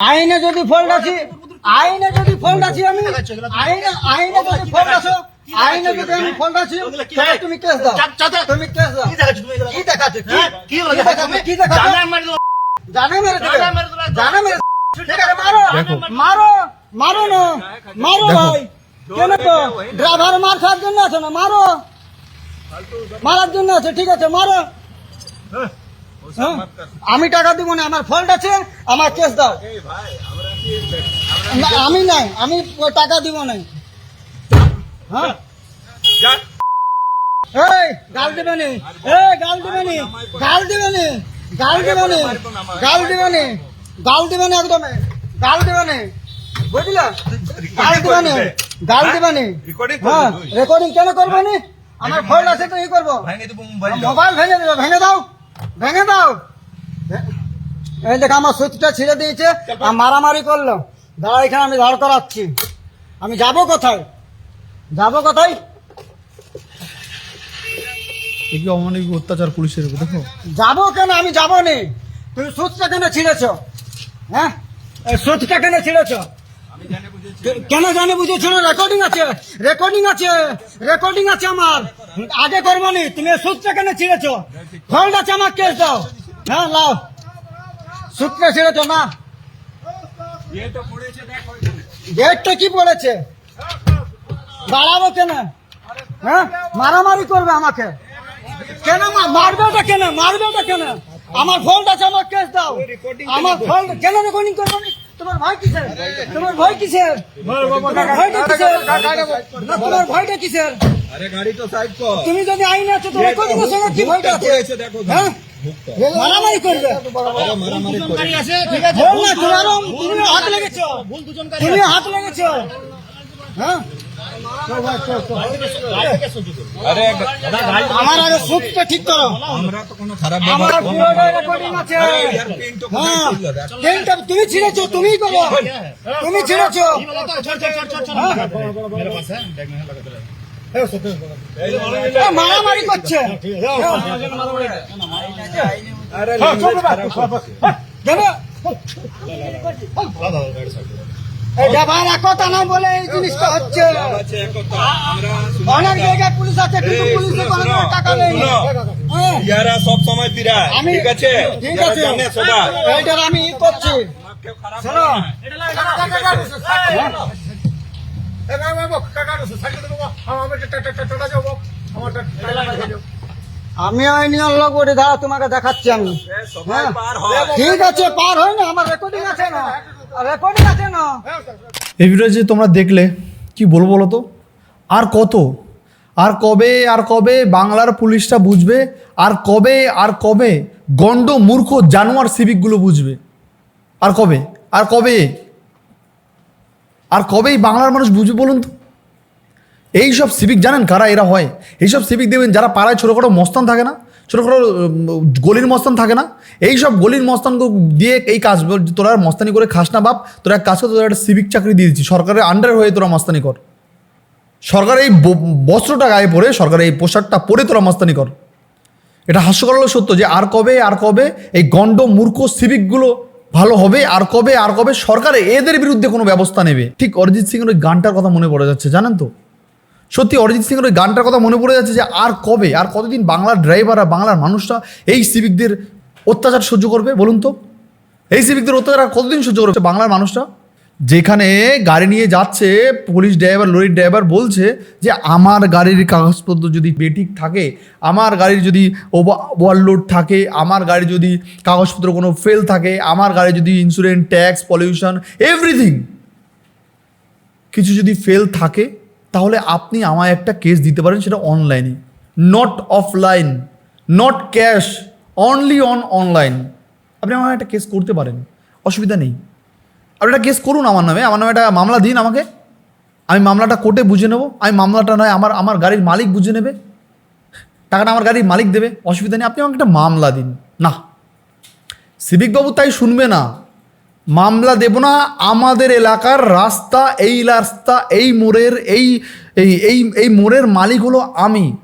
আইনে যদি ফল্ট আছি আইনে যদি ফল্ট আছি আমি আইনে আইনে যদি ফল্ট আছো আইনে যদি আমি ফল্ট আছি তাহলে তুমি কেস দাও। তুমি কেস দাও। কি দেখাচ্ছে কি কি দেখাচ্ছে কি দেখাচ্ছে? জানে মেরে দিবে। জানে মেরে ঠিক আছে মারো। মারো মারো না। মারো ভাই কেন তো? ড্রাইভার মার খাওয়ার জন্য আছে না? মারো। মারার জন্য আছে ঠিক আছে মারো। হ্যাঁ? আমি টাকা দিব না আমার ফল্ট আছে আমার কেস দাও। আমি নাই আমি টাকা দিব না হ্যাঁ? এই গাল দিবে নি এই গাল দিবে নি গাল দিবে নি গাল দিবে নি গাল দিবে নি গাল দিবে নি একদম গাল দিবে নি। বুঝলা? গাল দিবে নি গাল দিবে নি। Recording হ্যাঁ? রেকর্ডিং কেন করব নি? আমার ফল্ট আছে তো ই করব। মোবাইল ভেঙে দেবে ভেঙে দাও। ভেঙে দাও। এই দেখ আমার সুইচটা ছিঁড়ে দিয়েছে আর মারামারি করল। দাঁড়া এখানে আমি দাঁড় করাচ্ছি। আমি যাব কোথায়? যাব কোথায়? এ কি অমানবিক অত্যাচার পুলিশের উপর দেখো। যাব কেন? আমি যাব নি তুমি সুচটা কেন ছিঁড়েছ? হ্যাঁ? এই সুচটা কেন ছিঁড়েছ? কে- কেন জানে বুঝেছ না? রেকর্ডিং আছে। রেকর্ডিং আছে। রেকর্ডিং আছে আমার। আগে করব নি তুমি সুচটা কেন ছিঁড়েছ? ফল্ট আছে আমার কেস দাও। হ্যাঁ লাও সুচটা ছিঁড়েছ না? গেটটা কি পড়েছে দাঁড়াবো কেন? হ্যাঁ? মারামারি করবে আমাকে। কেন মারবে ওটা কেন? মারবে ওটা কেন? আমার ফল্ট আছে আমার কেস দাও। আমার ফল্ট কেন রেকর্ডিং করব? তোমার ভয় কিসের তোমার ভয় কিসের তোমার ভয়টা কিসের না তোমার ভয়টা কিসের আরে গাড়ি তো সাইড কর তুমি যদি আইন আছে তোমার কোন সঙ্গে কি ভয়টা আছে দেখো হ্যাঁ মারামারি করবে তুমি হাত লেগেছো তুমি হাত লেগেছো হ্যাঁ আমার আগে সুখটা ঠিক করো। আমরা হ্যাঁ। তুমি ছিঁড়েছো তুমি করো। তুমি ছিঁড়েছো। মারামারি করছে। আরে হ্যাঁ, language খারাপ হচ্ছে। কেন এই ব্যাপার কথা না বলে এই জিনিসটা হচ্ছে। আছে একতা আমরা অনেক জায়গায় পুলিশ আছে কিন্তু পুলিশে শুনো, কোনো শুনো, টাকা নেই ইয়ারা সব সময় পিরায় আমি ঠিক আছে? ঠিক আছে। জানে আমি করছি। শোনো। আমি ওই নিয়ম লোক দাঁড়া তোমাকে দেখাচ্ছি আমি। হ্যাঁ। পার হয়। ঠিক আছে পার হয় না আমার রেকর্ডিং আছে না। এই ভিডিও যে তোমরা দেখলে, কি বলব বলো তো? আর কত? আর কবে আর কবে বাংলার পুলিশটা বুঝবে? আর কবে আর কবে গন্ড মূর্খ, জানোয়ার সিভিকগুলো বুঝবে? আর কবে? আর কবে? আর কবেই বাংলার মানুষ বুঝবে বলুন তো? এই সব সিভিক জানেন কারা এরা হয়? এইসব সিভিক দেখবেন যারা পাড়ায় ছোটোখাটো মস্তান থাকে না? ছোটোখাটো উম, গলির মস্তান থাকে না? এই সব গলির মস্তানকে দিয়ে এই কাজ তোরা মস্তানি করে খাস না বাপ। তোরা এক কাজ তোরা একটা সিভিক চাকরি দিয়ে দিচ্ছি। সরকারের আন্ডার হয়ে তোরা মস্তানি কর। সরকার এই বস্ত্রটা গায়ে পরে সরকার এই পোশাকটা পরে তোরা মস্তানি কর। এটা হাস্যকর হলো সত্য যে আর কবে আর কবে এই গণ্ড মূর্খ সিভিকগুলো ভালো হবে আর কবে আর কবে সরকার এদের বিরুদ্ধে কোনো ব্যবস্থা নেবে। ঠিক অরিজিৎ সিং এর ওই গানটার কথা মনে পড়ে যাচ্ছে জানেন তো? সত্যি অরিজিৎ সিং ওই গানটার কথা মনে পড়ে যাচ্ছে যে আর কবে, আর কতদিন বাংলার ড্রাইভার আর বাংলার মানুষরা এই সিভিকদের অত্যাচার সহ্য করবে বলুন তো? এই সিভিকদের অত্যাচার আর কতদিন সহ্য করবে বাংলার মানুষরা যেখানে গাড়ি নিয়ে যাচ্ছে পুলিশ ড্রাইভার লরির ড্রাইভার বলছে যে আমার গাড়ির কাগজপত্র যদি বেঠিক থাকে, আমার গাড়ির যদি ওভারলোড থাকে, আমার গাড়ি যদি কাগজপত্র কোনো ফেল থাকে, আমার গাড়ি যদি ইন্স্যুরেন্স ট্যাক্স পলিউশন এভরিথিং কিছু যদি ফেল থাকে তাহলে আপনি আমায় একটা কেস দিতে পারেন সেটা অনলাইনে not offline not cash only on online আপনি আমার একটা কেস করতে পারেন, অসুবিধা নেই। আপনি একটা কেস করুন আমার নামে আমার নামে একটা মামলা দিন আমাকে। আমি মামলাটা কোর্টে বুঝে নেব। আমি মামলাটা নয়, আমার আমার গাড়ির মালিক বুঝে নেবে। টাকাটা আমার গাড়ির মালিক দেবে, অসুবিধা নেই। আপনি আমাকে একটা মামলা দিন। না। সিভিকবাবু তাই শুনবে না। মামলা দেব না, আমাদের এলাকার রাস্তা, এই রাস্তা, এই মোড়ের, এই এই এই এই মোড়ের মালিক হলো আমি।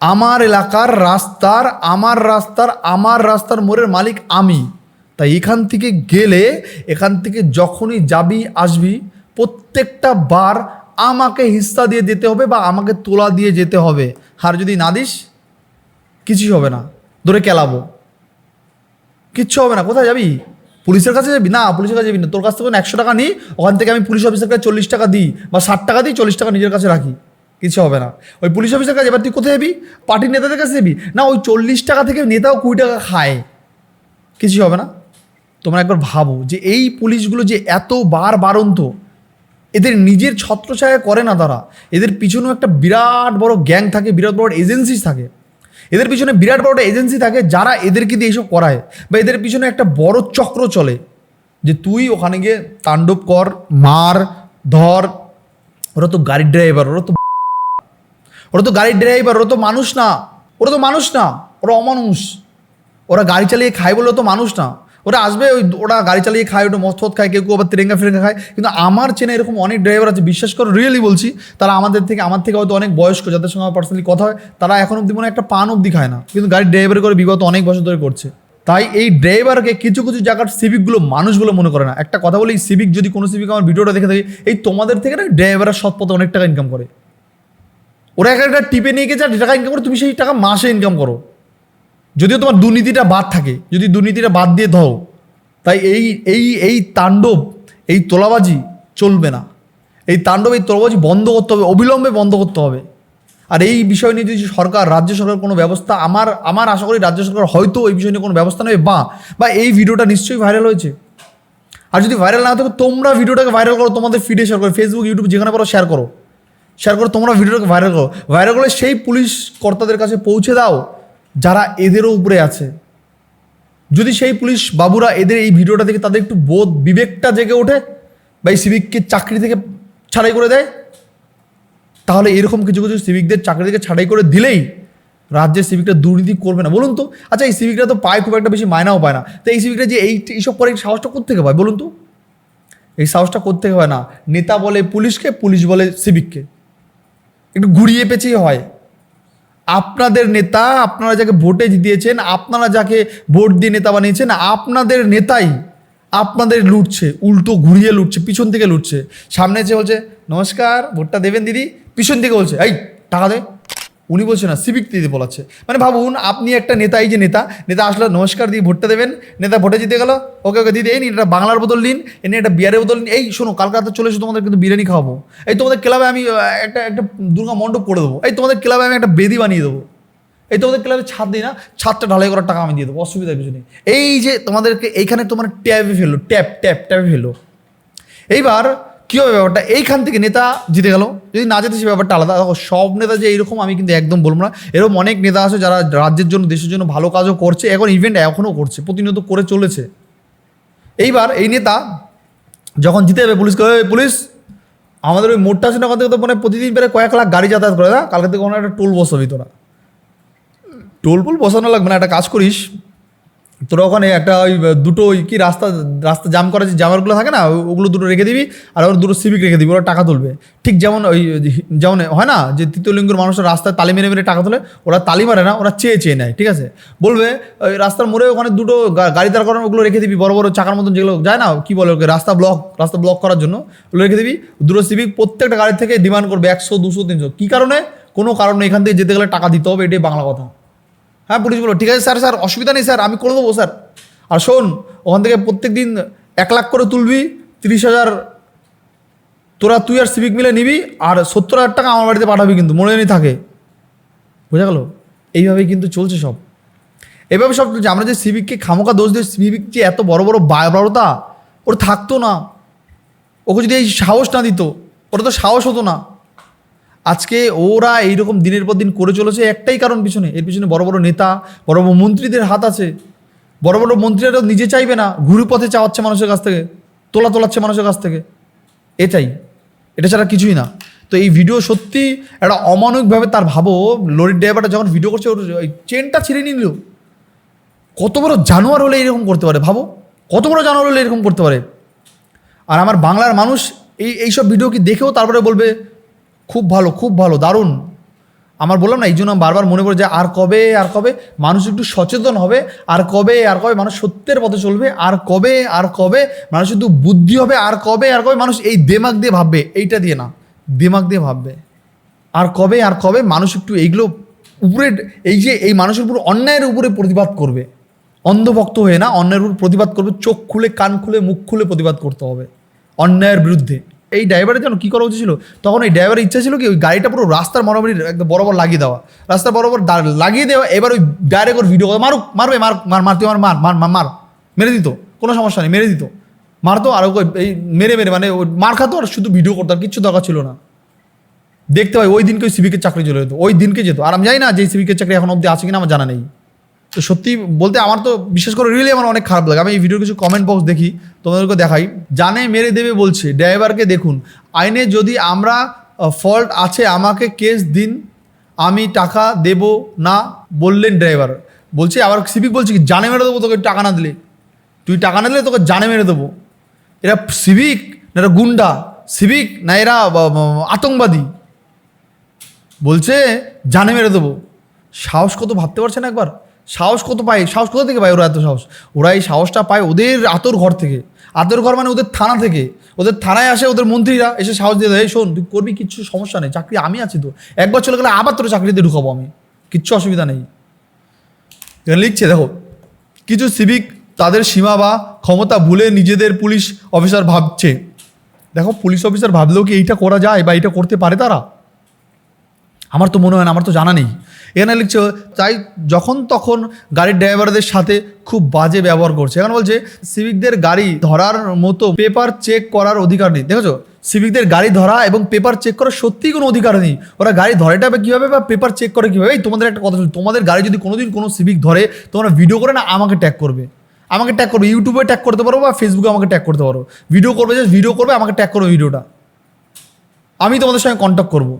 আমার এলাকার রাস্তার, আমার রাস্তার আমার রাস্তার মোড়ের মালিক আমি। তাই এখান থেকে গেলে, এখান থেকে যখনই যাবি, আসবি, প্রত্যেকটা বার আমাকে হিস্সা দিয়ে যেতে হবে বা আমাকে তোলা দিয়ে যেতে হবে। আর যদি না দিস, কিছুই হবে না। ধরে কেলাবো। কিচ্ছু হবে না। কোথায় যাবি? পুলিশের কাছে যাবি? না, পুলিশের কাছে যাবি না। তোর কাছ থেকে একশো টাকা নিই ওখান থেকে আমি পুলিশ অফিসারকে চল্লিশ টাকা দিই বা ষাট টাকা দিই, চল্লিশ টাকা নিজের কাছে রাখি। কিছু হবে না। ওই পুলিশ অফিসার কাছে, এবার তুই কোথায় যাবি? পার্টির নেতাদের কাছে যাবি? না, ওই চল্লিশ টাকা থেকে নেতাও কুড়ি টাকা খায়। কিছু হবে না। তোমরা একবার ভাবো যে এই পুলিশগুলো যে এত বার বারন্ত, এদের নিজের ছত্রছায়া করে না তারা। এদের পিছনেও একটা বিরাট বড় গ্যাং থাকে, বিরাট বড় এজেন্সি থাকে। এদের পিছনে বিরাট বড় এজেন্সি থাকে যারা এদেরকে দিয়ে এইসব করায় বা এদের পিছনে একটা বড় চক্র চলে যে তুই ওখানে গিয়ে তাণ্ডব কর, মার, ধর। ওরা তো গাড়ির ড্রাইভার ওরা তো ওরা তো গাড়ির ড্রাইভার ওরা তো মানুষ না। ওরা তো মানুষ না, ওরা অমানুষ। ওরা গাড়ি চালিয়ে খায় বলে তো মানুষ না। ওরা আসবে, ওই ওরা গাড়ি চালিয়ে খায়, ওটা মস্ত খায়, কেউ কেউ আবার তেরেঙ্গা ফেরেঙ্গা খায়। কিন্তু আমার চেনে এরকম অনেক ড্রাইভার আছে, বিশ্বাস করো রিয়েলি বলছি, তারা আমাদের থেকে, আমার থেকে হয়তো অনেক বয়স্ক, যাদের সঙ্গে আমার পার্সোনালি কথা হয়, তারা এখন অব্দি মনে একটা পান অব্দি খায় না। কিন্তু গাড়ির ড্রাইভার করে বিগত অনেক বছর ধরে করছে। তাই এই ড্রাইভারকে কিছু কিছু জায়গার সিভিকগুলো মানুষ বলে মনে করে না। একটা কথা বলি এই সিভিক যদি কোনো সিভিক আমার ভিডিওটা দেখে থাকি, এই তোমাদের থেকে না ড্রাইভাররা সৎ পথে অনেক টাকা ইনকাম করে। ওরা এক একটা টিপে নিয়ে গেছে টাকা ইনকাম করে, তুমি সেই টাকা মাসে ইনকাম করো। যদিও তোমার দুর্নীতিটা বাদ থাকে, যদি দুর্নীতিটা বাদ দিয়ে দাও তাই এই এই এই তাণ্ডব, এই তোলাবাজি চলবে না। এই তাণ্ডব, এই তোলাবাজি বন্ধ করতে হবে, অবিলম্বে বন্ধ করতে হবে। আর এই বিষয় নিয়ে যদি সরকার, রাজ্য সরকার কোনো ব্যবস্থা, আমার আমার আশা করি রাজ্য সরকার হয়তো এই বিষয় নিয়ে কোনো ব্যবস্থা নেবে, বা বা এই ভিডিওটা নিশ্চয়ই ভাইরাল হয়েছে। আর যদি ভাইরাল না থাকে, তোমরা ভিডিওটাকে ভাইরাল করো, তোমাদের ফিডে শেয়ার করো ফেসবুক ইউটিউব যেখানে পারো শেয়ার করো। শেয়ার করো, তোমরা ভিডিওটাকে ভাইরাল করো। ভাইরাল করলে সেই পুলিশ কর্তাদের কাছে পৌঁছে দাও যারা এদেরও উপরে আছে। যদি সেই পুলিশ বাবুরা এদের এই ভিডিওটা দেখে তাদের একটু বোধ বিবেকটা জেগে ওঠে বা এই সিভিককে চাকরি থেকে ছাড়াই করে দেয়, তাহলে এরকম কিছু কিছু সিভিকদের চাকরি থেকে ছাড়াই করে দিলেই রাজ্যের সিভিকটা দুর্নীতি করবে না। বলুন তো আচ্ছা এই সিভিকরা তো পায় খুব একটা বেশি, মায়নাও পায় না। তো এই সিভিকরা যে এই এইসব করে সাহসটা কোথেকে পায়? বলুন তো, এই সাহসটা কোথেকে হয় না? নেতা বলে পুলিশকে, পুলিশ বলে সিভিককে। একটু ঘুরিয়ে পেঁচিয়ে হয়। আপনাদের নেতা, আপনারা যাকে ভোটে দিয়েছেন, আপনারা যাকে ভোট দিয়ে নেতা বানিয়েছেন, আপনাদের নেতাই আপনাদের লুটছে, উল্টো ঘুরিয়ে লুটছে, পিছন থেকে লুটছে। সামনে এসে বলছে, নমস্কার, ভোটটা দেবেন দিদি? পিছন থেকে বলছে, এই, টাকা দে। উনি বলছে না সিভিক দিদি বলাচ্ছে। মানে ভাবুন, আপনি একটা নেতা, এই যে নেতা নেতা আসলে নমস্কার দিয়ে ভোটটা দেবেন, নেতা ভোটে জিতে গেল, ওকে ওকে দিদি এই নিন এটা বাংলার বোতল নিন এনে একটা বিয়ারের বোতল নিন, এই শোনো, কালকে রাতে চলে এসো, তোমাদের কিন্তু বিরিয়ানি খাওয়াবো। এই তোমাদের ক্লাবে আমি একটা একটা দুর্গা মণ্ডপ করে দেবো। এই তোমাদের ক্লাবে আমি একটা বেদি বানিয়ে দেবো। এই তোমাদের ক্লাবে ছাদ দিই না, ছাদটা ঢালাই করার টাকা আমি দিয়ে দেবো, অসুবিধা কিছু নেই। এই যে তোমাদেরকে, এইখানে তোমার ট্যাবে ফেলল, ট্যাপ ট্যাপ, ট্যাপে ফেলল। এইবার কী হবে ব্যাপারটা? এইখান থেকে নেতা জিতে গেল। যদি না যেতে সে ব্যাপারটা আলাদা। দেখো, সব নেতা যে এইরকম, আমি কিন্তু একদম বলব না। এরকম অনেক নেতা আছে যারা রাজ্যের জন্য, দেশের জন্য ভালো কাজও করছে, এখন ইভেন্ট এখনও করছে, প্রতিনিয়ত করে চলেছে। এইবার এই নেতা যখন জিতে যাবে, পুলিশকে, "এই পুলিশ, আমাদের ওই মোটটা আছে না, ওখান থেকে তো মানে প্রতিদিন প্রায় কয়েক লাখ গাড়ি যাতায়াত করে, না? কালকে থেকে কোনো একটা টোল বসাবি তোরা। টোল ফুল বসানো লাগবে না, একটা কাজ করিস। তোরা ওখানে একটা ওই দুটো ওই কি রাস্তা রাস্তা জাম করা যে জামারগুলো থাকে না ওগুলো দুটো রেখে দিবি, আর ওর দুটো সিভিক রেখে দিবি, ওরা টাকা তুলবে। ঠিক যেমন ওই যেমন হয় না, যে তৃতীয় লিঙ্গের মানুষের রাস্তায় তালি মেরে মেরে টাকা তোলে, ওরা তালি মারে না, ওরা চেয়ে চেয়ে নেয়, ঠিক আছে? বলবে, ওই রাস্তার মোড়ে ওখানে দুটো গাড়ি দাঁড় করানো ওগুলো রেখে দিবি, বড় বড় চাকার মতন যেগুলো যায় না, কি বলে ওকে, রাস্তা ব্লক রাস্তা ব্লক করার জন্য, ওগুলো রেখে দিবি, দুটো সিভিক প্রত্যেকটা গাড়ি থেকে ডিমান্ড করবে একশো, দুশো, তিনশো। কী কারণে? কোনো কারণে এখান থেকে যেতে গেলে টাকা দিতে হবে, এটাই বাংলা কথা। হ্যাঁ পুলিশ বলো। ঠিক আছে, স্যার স্যার, অসুবিধা নেই, স্যার, আমি করে দেবো, স্যার। আর শোন, ওখান থেকে প্রত্যেক দিন এক লাখ করে তুলবি, তিরিশ হাজার তোরা, তুই আর সিভিক মিলে নিবি, আর সত্তর হাজার টাকা আমার বাড়িতে পাঠাবি কিন্তু, মনে নেই থাকে। বোঝা গেল? এইভাবেই কিন্তু চলছে সব। এভাবে সব চলছে। আমরা যে সিভিককে খামোকা দোষ দিয়ে, সিভিক যে এত বড় বড় বারবারতা, ওর থাকতো না। ওকে যদি এই সাহস না দিত ওটা তো সাহস হতো না। আজকে ওরা এইরকম দিনের পর দিন করে চলেছে, একটাই কারণ পিছনে। এর পিছনে বড় বড় নেতা, বড় বড় মন্ত্রীদের হাত আছে। বড় বড় মন্ত্রীরা নিজে চাইবে না ঘুরে পথে চাওয়াচ্ছে মানুষের কাছ থেকে, তোলা তোলাচ্ছে মানুষের কাছ থেকে। এটাই। এটা ছাড়া কিছুই না। তো এই ভিডিও সত্যি একটা অমানবিকভাবে তার ভাবো, লরির ড্রাইভারটা যখন ভিডিও করছে, ওর ওই চেনটা ছিঁড়ে নিল। কত বড় জানোয়ার হলে এরকম করতে পারে, ভাবো। কত বড় জানোয়ার হলে এরকম করতে পারে। আর আমার বাংলার মানুষ এই, এইসব ভিডিও কি দেখেও তারপরে বলবে খুব ভালো খুব ভালো, দারুণ। আমার বললাম না, এই জন্য বারবার মনে পড়ে যে আর কবে আর কবে? মানুষ একটু সচেতন হবে, আর কবে আর কবে? মানুষ সত্যের পথে চলবে, আর কবে আর কবে? মানুষ একটু বুদ্ধি হবে, আর কবে আর কবে? মানুষ এই দেমাগ দিয়ে ভাববে, এইটা দিয়ে না, দেমাগ দিয়ে ভাববে। আর কবে আর কবে? মানুষ একটু এইগুলো উপরে, এই যে এই মানুষের উপর অন্যায়ের উপরে প্রতিবাদ করবে। অন্ধভক্ত হয়ে না, অন্যায়ের উপর প্রতিবাদ করবে, চোখ খুলে, কান খুলে, মুখ খুলে প্রতিবাদ করতে হবে, অন্যায়ের বিরুদ্ধে। এই ড্রাইভারের জন্য কী করা উচিত ছিল? তখন এই ড্রাইভারের ইচ্ছা ছিল কি, ওই গাড়িটা পুরো রাস্তার বরাবরই একদম বরাবর লাগিয়ে দেওয়া। রাস্তার বরাবর লাগিয়ে দেওয়া, এবার ওই ডাইরেক্ট ওর ভিডিও মারুক, মারবে, মার মার মার আমার মার মার মার মার। মেরে দিত, কোনো সমস্যা নেই, মেরে দিত। মারতো আর এই মেরে মেরে মানে মার খাতো আর শুধু ভিডিও করতো, আর কিচ্ছু দরকার ছিল না। দেখতে পাই ওই দিনকে ওই সিভিকের চাকরি চলে যেত, ওই দিনকে যেত। আর আমি জানি না যে সিভিকের চাকরি এখন অবধি আছে কিনা, আমার জানা নেই। তো সত্যি বলতে আমার তো বিশেষ করে রিয়েলি আমার অনেক খারাপ লাগে। আমি এই ভিডিওর কিছু কমেন্ট বক্স দেখি, তোমাদেরকে দেখাই। জানে মেরে দেবে বলছে, ড্রাইভারকে দেখুন। আইনে যদি আমরা ফল্ট আছে, আমাকে কেস দিন, আমি টাকা দেব না বললেন ড্রাইভার। বলছে, আবার সিভিক বলছে কি, জানে মেরে দেবো তোকে টাকা না দিলে। তুই টাকা না দিলে তোকে জানে মেরে দেবো। এরা সিভিক না এরা গুন্ডা? সিভিক না এরা আতঙ্কবাদী? বলছে, জানে মেরে দেবো। সাহস কত ভাবতে পারছেন একবার? সাহস কত পায়? সাহস কোথা থেকে পায় ওরা এত সাহস? ওরা এই সাহসটা পায় ওদের আতর ঘর থেকে। আতর ঘর মানে ওদের থানা থেকে। ওদের থানায় আসে ওদের মন্ত্রীরা এসে সাহস দিয়ে দেয় শোন, তুই করবি কিচ্ছু সমস্যা নেই, চাকরি আমি আছি তো। একবার চলে গেলে আবার তোর চাকরিতে ঢুকাবো আমি। কিচ্ছু অসুবিধা নেই। লিখছে, দেখো, কিছু সিভিক তাদের সীমা বা ক্ষমতা ভুলে নিজেদের পুলিশ অফিসার ভাবছে। দেখো, পুলিশ অফিসার ভাবলেও কি এইটা করা যায় বা এইটা করতে পারে তারা? আমার তো মনে হয় না, আমার তো জানা নেই। এখানে লিখছে, তাই যখন তখন গাড়ির ড্রাইভারদের সাথে খুব বাজে ব্যবহার করছে। এখানে বলছে, সিভিকদের গাড়ি ধরার মতো পেপার চেক করার অধিকার নেই। দেখেছ? সিভিকদের গাড়ি ধরা এবং পেপার চেক করার সত্যিই কোনো অধিকার নেই। ওরা গাড়ি ধরেটা কীভাবে বা পেপার চেক করে কীভাবে? এই তোমাদের একটা কথা তোমাদের গাড়ি যদি কোনোদিন কোনো সিভিক ধরে, তোমরা ভিডিও করে না, আমাকে ট্যাগ করবে। আমাকে ট্যাগ করবে, ইউটিউবে ট্যাগ করতে পারো বা ফেসবুকে আমাকে ট্যাগ করতে পারো। ভিডিও করবে জাস্ট ভিডিও করবে, আমাকে ট্যাগ করবে ভিডিওটা আমি তোমাদের সঙ্গে কন্ট্যাক্ট করব।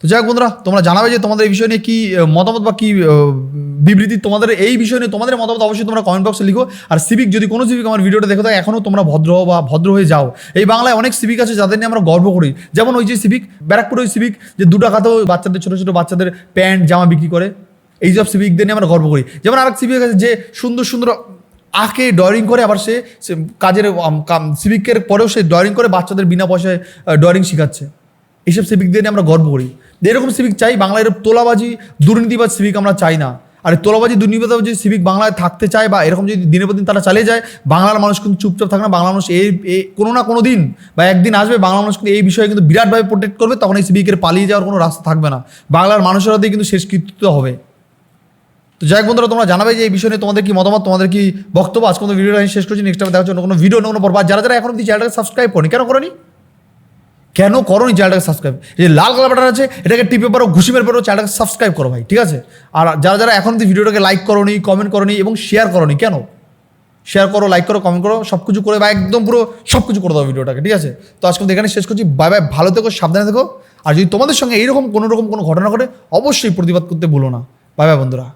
তো যাই হোক বন্ধুরা, তোমরা জানাবে যে তোমাদের এই বিষয় নিয়ে কী মতামত বা কী বিবৃতি তোমাদের এই বিষয় নিয়ে তোমাদের মতামত অবশ্যই তোমরা কমেন্ট বক্সে লিখো। আর সিভিক যদি কোনো সিভিক আমার ভিডিওটা দেখো থাকে এখনও তোমরা ভদ্র বা ভদ্র হয়ে যাও। এই বাংলায় অনেক সিভিক আছে যাদের নিয়ে আমরা গর্ব করি। যেমন ওই যে সিভিক ব্যারাকপুর ওই সিভিক যে দু টাকাতেও বাচ্চাদের, ছোটো ছোটো বাচ্চাদের প্যান্ট, জামা বিক্রি করে। এইসব সিভিকদের নিয়ে আমরা গর্ব করি। যেমন আরেক সিভিক আছে যে সুন্দর সুন্দর আঁকে ড্রয়িং করে, আবার সে সে কাজের সিভিকের পরেও সে ড্রয়িং করে বাচ্চাদের বিনা পয়সায় ড্রয়িং শেখাচ্ছে। এইসব সিভিকদের নিয়ে আমরা গর্ব করি। এরকম সিভিক চাই, বাংলায় এরকম তোলাবাজি দুর্নীতিবাদ সিভিক আমরা চাই না। আর তোলাবাজি দুর্নীতিবাদ যদি সিভিক বাংলায় থাকতে চায় বা এরকম যদি দিনের পর দিন তারা চালিয়ে যায়, বাংলার মানুষ কিন্তু চুপচাপ থাকে না বাংলা মানুষ এই কোনো না কোনো দিন বা একদিন আসবে বাংলা মানুষ কিন্তু এই বিষয়ে কিন্তু বিরাটভাবে প্রোটেক্ট করবে, তখন এই সিভিকের পালিয়ে যাওয়ার কোনো রাস্তা থাকবে না। বাংলার মানুষের হাতেই কিন্তু শেষকৃত্য হবে। তো যাই বন্ধুরা, তোমরা জানাবে যে এই বিষয়ে তোমাদের কি মতামত, তোমাদের কি বক্তব্য? আজকে কোনো ভিডিওটা আমি শেষ করছি নেক্সট টাইম দেখা হচ্ছে অন্য কোনো ভিডিও অন্য কোনো আর যারা যারা এখন অব্দি চ্যানেলটাকে সাবস্ক্রাইব করনি, কেন করনি? কেন করো নি চ্যানেলটাকে সাবস্ক্রাইব এই যে লাল কালার বাটন আছে, এটাকে টিপে পারো ঘুষি মেরে পারো চ্যানেলটাকে সাবস্ক্রাইব করো ভাই, ঠিক আছে? আর যারা যারা এখন ভিডিওটাকে লাইক করোনি কমেন্ট করোনি এবং শেয়ার করোনি, কেন? শেয়ার করো লাইক করো কমেন্ট করো সব কিছু করে বা একদম পুরো সব কিছু করে দাও ভিডিওটাকে, ঠিক আছে? তো আজকে এখানে শেষ করছি বাই বাই ভালো থেকো, সাবধানে থেকো। আর যদি তোমাদের সঙ্গে এইরকম কোনো রকম কোনো ঘটনা ঘটে, অবশ্যই প্রতিবাদ করতে ভুলো না। বাই বাই বন্ধুরা।